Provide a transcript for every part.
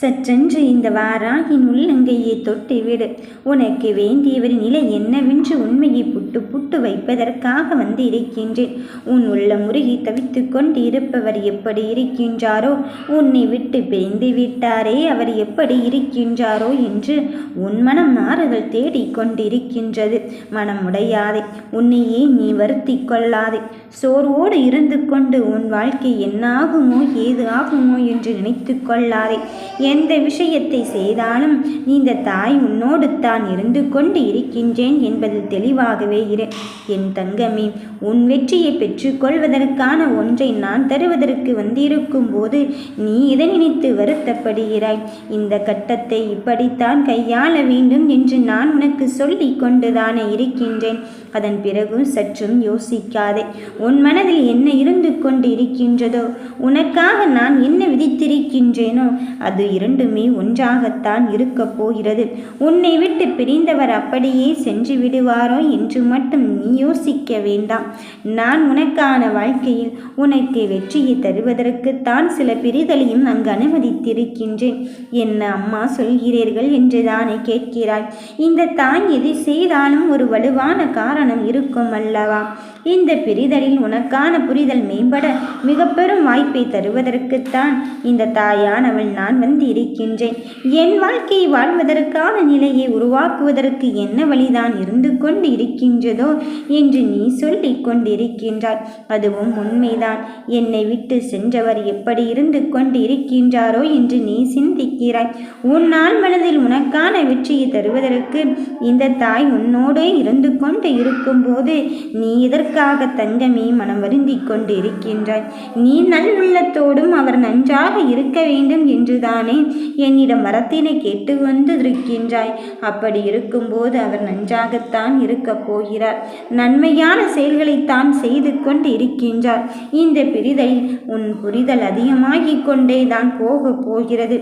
சற்றென்று இந்த வாராகின் உள்ளங்கையை தொட்டு விடு உனக்கு வேண்டியவரின் நிலை என்னவென்று உண்மையை புட்டு புட்டு வைப்பதற்காக வந்து இருக்கின்றேன். உன் உள்ள முருகி தவித்து கொண்டு இருப்பவர் எப்படி இருக்கின்றாரோ உன்னை விட்டு பிரிந்து விட்டாரே அவர் எப்படி இருக்கின்றாரோ என்று உன் மனம் மாறுதல் தேடிக்கொண்டிருக்கின்றது மனம் உடையாதே உன்னையே நீ வருத்தி கொள்ளாதே. சோர்வோடு இருந்து கொண்டு உன் வாழ்க்கை என்னாகுமோ ஏது ஆகுமோ என்று நினைத்து கொள்ளாதே. எந்த விஷயத்தை செய்தாலும் இந்த தாய் உன்னோடு தான் இருந்து கொண்டு இருக்கின்றேன் என்பதில் தெளிவாகவே இரு. என் தங்கமே உன் வெற்றியை பெற்றுக்கொள்வதற்கான ஒன்றை நான் தருவதற்கு வந்திருக்கும் போது நீ இதை நினைத்து வருத்தப்படுகிறாய். இந்த கட்டத்தை இப்படித்தான் கையாள வேண்டும் என்று நான் உனக்கு சொல்லி கொண்டுதானே இருக்கின்றேன். அதன் பிறகு சற்றும் யோசிக்காதே உன் மனதில் என்ன இருந்து கொண்டு இருக்கின்றதோ உனக்காக நான் என்ன விதித்திருக்கின்றேனோ அது இரண்டுமே ஒன்றாகத்தான் இருக்கப் போகிறது. உன்னை விட்டு பிரிந்தவர் அப்படியே சென்று விடுவாரோ என்று மட்டும் நீ யோசிக்க வேண்டாம். நான் உனக்கான வாழ்க்கையில் உனக்கு வெற்றியை தருவதற்குத்தான் சில பிரிதலையும் அங்கு அனுமதித்திருக்கின்றேன். என்ன அம்மா சொல்கிறீர்கள் என்று தானே கேட்கிறாய். இந்த தாய் எதை செய்தாலும் ஒரு வலுவான காரணம் இருக்கும் அல்லவா? இந்த பிரிதலில் உனக்கான புரிதல் மேம்பட மிக பெரும் வாய்ப்பை தருவதற்குத்தான் இந்த தாயானவள் நான் வந்து இருக்கின்றேன் என் வாழ்க்கையை வாழ்வதற்கான நிலையை உருவாக்குவதற்கு என்ன வழிதான் இருந்து கொண்டு இருக்கின்றதோ என்று நீ சொல்லிக் கொண்டிருக்கின்றாய். அதுவும் உண்மைதான். என்னை விட்டு சென்றவர் எப்படி இருந்து கொண்டு இருக்கின்றாரோ என்று நீ சிந்திக்கிறாய். உன் நாள் மனதில் உனக்கான வெற்றியை தருவதற்கு இந்த தாய் உன்னோடே இருந்து கொண்டு இருக்கும்போது நீ இதற்கு இதற்காக தங்கமே மனம் வருந்தி கொண்டு இருக்கின்றாய் நீ நல்லுள்ளத்தோடும் அவர் நன்றாக இருக்க வேண்டும் என்றுதானே என்னிடம் வரத்தினை கேட்டு வந்து இருக்கின்றாய் அப்படி இருக்கும்போது அவர் நன்றாகத்தான் இருக்கப் போகிறார். நன்மையான செயல்களைத்தான் செய்து கொண்டு இருக்கின்றார் இந்த பிரிதல் உன் புரிதல் அதிகமாகிக் கொண்டே தான் போகப் போகிறது.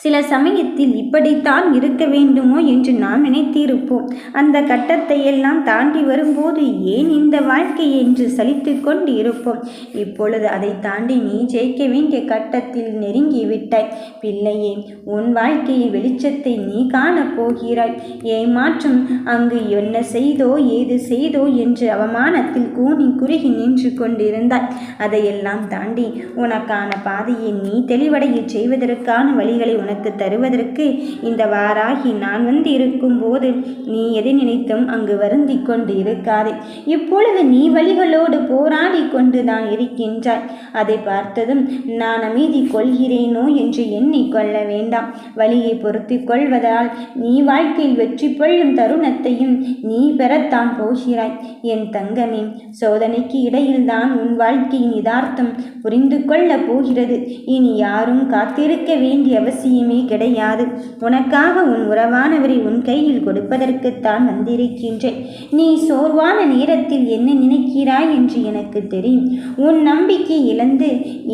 சில சமயத்தில் இப்படித்தான் இருக்க வேண்டுமோ என்று நாம் நினைத்திருப்போம். அந்த கட்டத்தை எல்லாம் தாண்டி வரும்போது ஏன் இந்த வாழ்க்கை என்று சலித்து கொண்டு இருப்போம் இப்பொழுது அதை தாண்டி நீ ஜெயிக்க வேண்டிய கட்டத்தில் நெருங்கி விட்டாய் பிள்ளையே உன் வாழ்க்கையில் வெளிச்சத்தை நீ காணப் போகிறாய். ஏமாற்றம் அங்கு என்ன செய்தோ ஏது செய்தோ என்று அவமானத்தில் கூனி குறுகி நின்று கொண்டிருந்தாய். அதையெல்லாம் தாண்டி உனக்கான பாதையை நீ தெளிவடைய செய்வதற்கான வழிகளை உனக்கு தருவதற்கு இந்த வாராகி நான் வந்து இருக்கும்போது நீ எதை நினைத்தும் அங்கு வருந்தி கொண்டு இருக்காதே. இப்பொழுது நீ வழிகளோடு போராடி கொண்டு தான் இருக்கின்றாய். அதை பார்த்ததும் நான் அமைதி கொள்கிறேனோ என்று எண்ணிக்கொள்ள வேண்டாம். வழியை பொறுத்து கொள்வதால் நீ வாழ்க்கையில் வெற்றி கொள்ளும் தருணத்தையும் நீ பெறத்தான் போகிறாய். என் தங்கமே சோதனைக்கு இடையில்தான் உன் வாழ்க்கையின் யதார்த்தம் புரிந்து கொள்ளப் போகிறது. இனி யாரும் காத்திருக்க வேண்டிய அவசியம் கிடையாது. உனக்காக உன் உறவானவரை உன் கையில் கொடுப்பதற்குத்தான் வந்திருக்கின்றேன். நீ சோர்வான நேரத்தில் என்ன நினைக்கிறாய் என்று எனக்கு தெரியும். உன் நம்பிக்கை இழந்து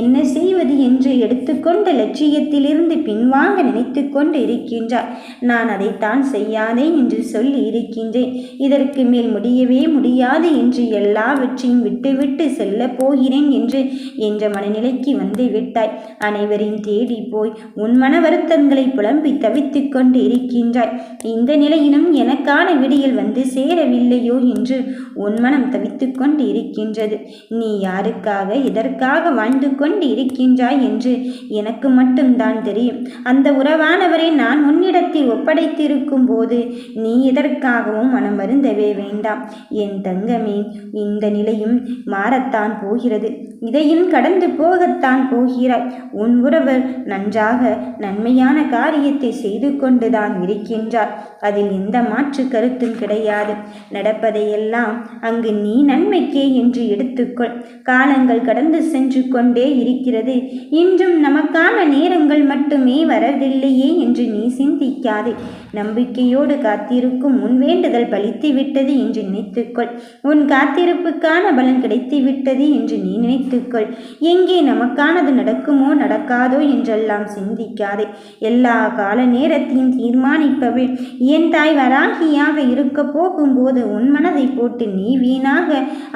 என்ன செய்வது என்று எடுத்துக்கொண்ட லட்சியத்திலிருந்து பின்வாங்க நினைத்து கொண்டு இருக்கின்றாய் நான் அதைத்தான் செய்யாதே என்று சொல்லி இருக்கின்றேன். இதற்கு மேல் முடியவே முடியாது என்று எல்லாவற்றையும் விட்டுவிட்டு செல்லப் போகிறேன் என்று என்ற மனநிலைக்கு வந்து விட்டாய். அனைவரையும் தேடி போய் உன் மன வருத்தங்களை புலம்பி தவித்துக் கொண்டு இருக்கின்றாய் இந்த நிலையிலும் எனக்கான விடியல் வந்து சேரவில்லையோ என்று உன் மனம் தவித்துக் கொண்டு இருக்கின்றது நீ யாருக்காக எதற்காக வாழ்ந்து கொண்டு இருக்கின்றாய் என்று எனக்கு மட்டும்தான் தெரியும். அந்த உறவானவரை நான் உன்னிடத்தில் ஒப்படைத்திருக்கும் போது நீ எதற்காகவும் மனம் வருந்தவே வேண்டாம். என் தங்கமே இந்த நிலையும் மாறத்தான் போகிறது. இதையும் கடந்து போகத்தான் போகிறாய். உன் உறவர் நன்றாக நன்மையான காரியத்தை செய்து கொண்டுதான் இருக்கின்றார். அதில் எந்த மாற்று கருத்தும் கிடையாது. நடப்பதையெல்லாம் அங்கு நீ நன்மைக்கே என்று எடுத்துக்கொள். காலங்கள் கடந்து சென்று கொண்டே இருக்கிறது. இன்றும் நமக்கான நேரங்கள் மட்டுமே வரவில்லையே என்று நீ சிந்திக்காதே. நம்பிக்கையோடு காத்திருக்கும் உன் வேண்டுதல் பலித்து விட்டது என்று நினைத்துக்கொள். உன் காத்திருப்புக்கான பலன் கிடைத்து விட்டது என்று நீ நினைத்து நினைத்துக்கொள் எங்கே நமக்கானது நடக்குமோ நடக்காதோ என்றெல்லாம் சிந்திக்காதே. எல்லா கால நேரத்தையும் தீர்மானிப்பவள் என் தாய் வராகியாக இருக்க போகும்போது உன் மனதை போட்டு நீ வீணாக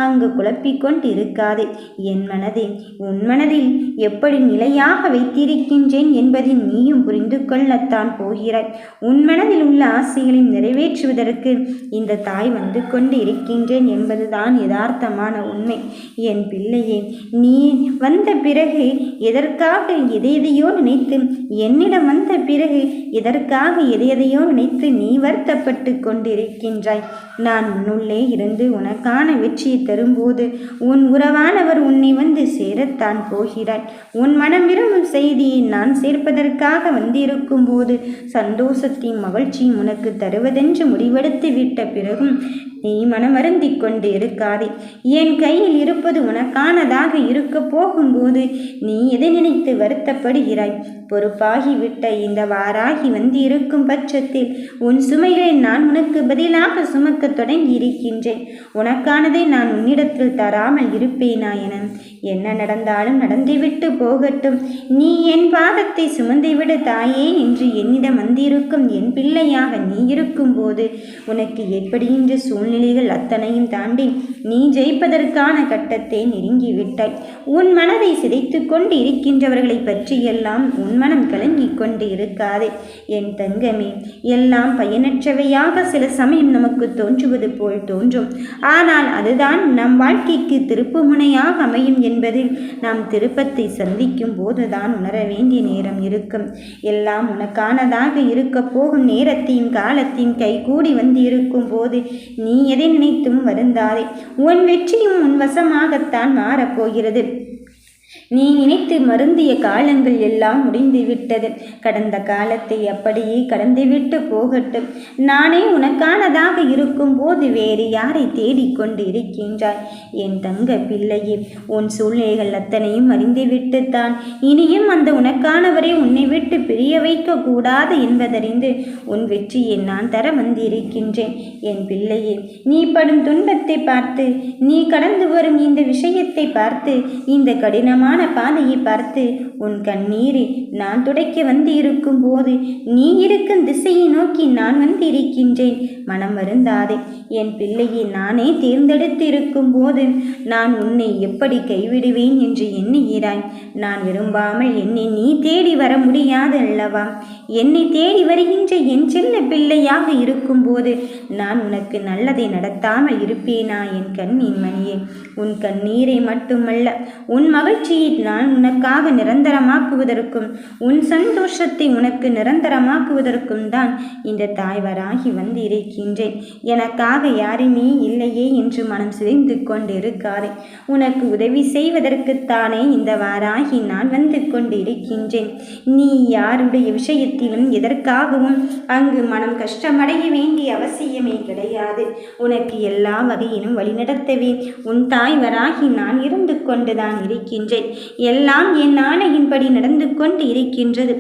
அங்கு குழப்பிக்கொண்டு இருக்காதே என் மனதை உன் மனதில் எப்படி நிலையாக வைத்திருக்கின்றேன் என்பதை நீயும் புரிந்து கொள்ளத்தான் போகிறாய். உன் மனதில் உள்ள ஆசைகளை நிறைவேற்றுவதற்கு இந்த தாய் வந்து கொண்டு இருக்கின்றேன் என்பதுதான் யதார்த்தமான உண்மை. என் பிள்ளையே நீ வந்த பிறகு எதற்காக எதையதையோ நினைத்து என்னிடம் வந்த பிறகு எதற்காக எதையதையோ நினைத்து நீ வருத்தப்பட்டு கொண்டிருக்கின்றாய். நான் உன்னுள்ளே இருந்து உனக்கான வெற்றியை தரும்போது உன் உறவானவர் உன்னை வந்து சேரத்தான் போகிறாய் உன் மனம் விரும்பும் செய்தியை நான் சேர்ப்பதற்காக வந்திருக்கும் போது சந்தோஷத்தையும் மகிழ்ச்சியும் உனக்கு தருவதென்று முடிவெடுத்து விட்ட பிறகும் நீ மனமருந்திக் கொண்டு இருக்காதே என் கையில் இருப்பது உனக்கானதாக இருக்க போகும்போது நீ எதை நினைத்து வருத்தப்படுகிறாய்? பொறுப்பாகிவிட்ட இந்த வாராகி வந்து இருக்கும் பட்சத்தில் உன் சுமைகளை நான் உனக்கு பதிலாக சுமக்க தொடங்கி இருக்கின்றேன் உனக்கானதை நான் உன்னிடத்தில் தராமல் இருப்பேனா என. என்ன நடந்தாலும் நடந்துவிட்டு போகட்டும். நீ என் பாதத்தை சுமந்துவிடு தாயே என்று என்னிடம் வந்திருக்கும் என் பிள்ளையாக நீ இருக்கும்போது உனக்கு ஏற்படுகின்ற சூழ்நிலைகள் அத்தனையும் தாண்டி நீ ஜெயிப்பதற்கான கட்டத்தை நெருங்கிவிட்டாய். உன் மனதை சிதைத்து கொண்டு இருக்கின்றவர்களை பற்றியெல்லாம் உன் மனம் கலங்கிக் கொண்டு இருக்காதே என் தங்கமே எல்லாம் பயனற்றவையாக சில சமயம் நமக்கு தோன்றுவது போல் தோன்றும். ஆனால் அதுதான் நம் வாழ்க்கைக்கு திருப்பு முனையாக அமையும் என்பதில் நாம் திருப்பத்தை சந்திக்கும் போதுதான் உணர வேண்டிய நேரம் இருக்கும். எல்லாம் உனக்கானதாக இருக்க போகும் நேரத்தையும் காலத்தையும் கைகூடி வந்து இருக்கும் போது நீ எதை நினைத்தும் வருந்தாதே. உன் வெற்றியும் உன் வசமாகத்தான் மாறப்போகிறது. நீ நினைத்து மருந்திய காலங்கள் எல்லாம் முடிந்துவிட்டது. கடந்த காலத்தை அப்படியே கடந்துவிட்டு போகட்டும். நானே உனக்கானதாக இருக்கும் போது வேறு யாரை தேடிக்கொண்டு இருக்கின்றாய் என் தங்க பிள்ளையே உன் சூழ்நிலைகள் அத்தனையும் அறிந்துவிட்டுத்தான். இனியும் அந்த உனக்கானவரை உன்னை விட்டு பிரிய வைக்க கூடாது என்பதறிந்து உன் வெற்றியை நான் தர வந்திருக்கின்றேன். என் பிள்ளையே நீ படும் துன்பத்தை பார்த்து நீ கடந்து வரும் இந்த விஷயத்தை பார்த்து இந்த கடினம் கடினமான பாதையை பார்த்து உன் கண்ணீரை நான் துடைக்க வந்து இருக்கும் போது நீ இருக்கும் திசையை நோக்கி நான் வந்து இருக்கின்றேன் மனம் வருந்தாதே என் பிள்ளையை நானே தேர்ந்தெடுத்து இருக்கும் போது நான் உன்னை எப்படி கைவிடுவேன் என்று எண்ணுகிறாய். நான் விரும்பாமல் என்னை நீ தேடி வர முடியாது அல்லவா என்னை தேடி வருகின்ற என் சின்ன பிள்ளையாக இருக்கும்போது நான் உனக்கு நல்லதை நடத்தாமல் இருப்பேனா என் கண்ணின் மணியே? உன் கண்ணீரை மட்டுமல்ல உன் மகிழ்ச்சியை நான் உனக்காக நிரந்தரமாக்குவதற்கும் உன் சந்தோஷத்தை உனக்கு நிரந்தரமாக்குவதற்கும் தான் இந்த தாய்வராகி வந்து இருக்கின்றேன். எனக்காக யாருமே இல்லையே என்று மனம் சிதைந்து கொண்டிருக்காதே. உனக்கு உதவி செய்வதற்குத்தானே இந்த வாராகி நான் வந்து கொண்டிருக்கின்றேன். நீ யாருடைய விஷயத்தை விஷயத்திலும் எதற்காகவும் அங்கு மனம் கஷ்டமடைய வேண்டிய அவசியமே கிடையாது. உனக்கு எல்லா வகையிலும் வழிநடத்தவே உன் தாய் வராகி நான் இருந்து கொண்டுதான் இருக்கின்றேன். எல்லாம் என் ஆணையின்படி நடந்து கொண்டு இருக்கின்றது.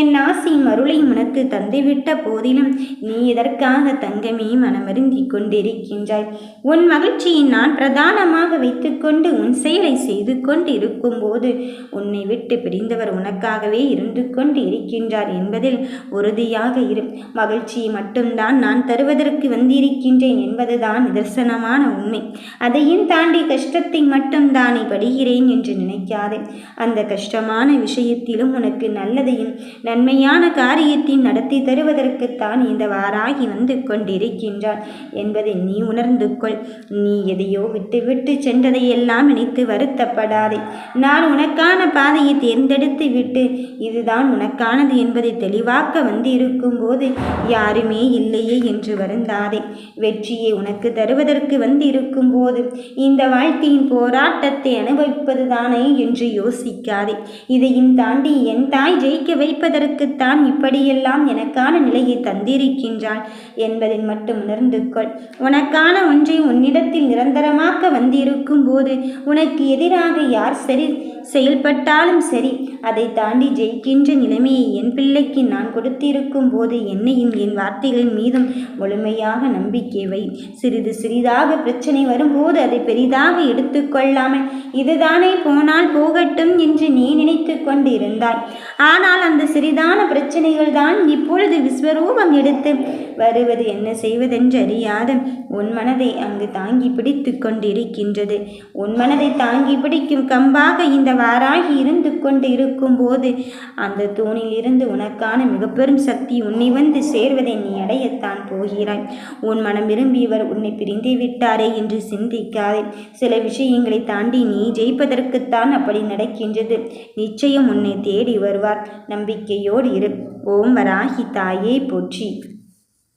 என் ஆசி மருளை உனக்கு தந்துவிட்ட போதிலும் நீ எதற்காக தங்கமே மனமருந்தி கொண்டிருக்கின்றாய்? உன் மகிழ்ச்சியை நான் பிரதானமாக வைத்துக்கொண்டு உன் செயலை செய்து கொண்டு இருக்கும்போது உன்னை விட்டு பிரிந்தவர் உனக்காகவே இருந்து கொண்டு இருக்கின்றார் என்பதில் உறுதியாக இரு. மகிழ்ச்சியை மட்டும்தான் நான் தருவதற்கு வந்திருக்கின்றேன் என்பதுதான் நிதர்சனமான உண்மை. அதையும் தாண்டி கஷ்டத்தை மட்டும்தானே படுகிறேன் என்று நினைக்காதே. அந்த கஷ்டமான விஷயத்திலும் உனக்கு நல்லதையும் நன்மையான காரியத்தையும் நடத்தி தருவதற்குத்தான் இந்த வாராகி வந்து கொண்டிருக்கின்றார் என்பதை நீ உணர்ந்து கொள். நீ எதையோ விட்டுவிட்டு சென்றதையெல்லாம் நினைத்து வருத்தப்படாதே. நான் உனக்கான பாதையை தேர்ந்தெடுத்து விட்டு இதுதான் உனக்கானது என்பதை தெளிவாக்க வந்து இருக்கும்போது யாருமே இல்லையே என்று வருந்தாதே. வெற்றியை உனக்கு தருவதற்கு வந்து இருக்கும்போது இந்த வாழ்க்கையின் போராட்டத்தை அனுபவிப்பதுதானே என்று யோசிக்காதே. இதையும் தாண்டி என் தாய் ஜெயிக்க வைப்பதற்குத்தான் இப்படியெல்லாம் எனக்கான நிலையை தந்திருக்கின்றாள் என்பதை மட்டும் உணர்ந்து கொள். உனக்கான ஒன்றை உன்னிடத்தில் நிரந்தரமாக்க வந்திருக்கும் போது உனக்கு எதிராக யார் சரி செயல்பட்டாலும் சரி அதை தாண்டி ஜெயிக்கின்ற நிலைமையை என் பிள்ளைக்கு நான் கொடுத்திருக்கும் போது என்னையும் என் வார்த்தைகளின் மீதும் முழுமையாக நம்பிக்கை வை. சிறிது சிறிதாக பிரச்சனை வரும்போது அதை பெரிதாக எடுத்துக்கொள்ளாமல் இதுதானே போனால் போகட்டும் என்று நீ நினைத்து கொண்டிருந்தாய். ஆனால் அந்த சிறிதான பிரச்சனைகள் தான் இப்பொழுது விஸ்வரூபம் எடுத்து வருவது. என்ன செய்வதென்று அறியாத உன் மனதை அங்கு தாங்கி பிடித்து கொண்டிருக்கின்றது. உன் மனதை தாங்கி பிடிக்கும் கம்பாக இந்த வாராகி இருந்து கொண்டு இருக்கும்போது அந்த தூணில் இருந்து உனக்கு உனக்கான பெரும் சக்தி உன்னை வந்து சேர்வதை நீ அடையத்தான் போகிறாய். உன் மனம் விரும்பியவர் உன்னை பிரிந்து விட்டாரே என்று சிந்திக்காதே. சில விஷயங்களை தாண்டி நீ ஜெயிப்பதற்குத்தான் அப்படி நடக்கின்றது. நிச்சயம் உன்னை தேடி வருவார். நம்பிக்கையோடு இரு. ஓம் வராகி தாயே போற்றி.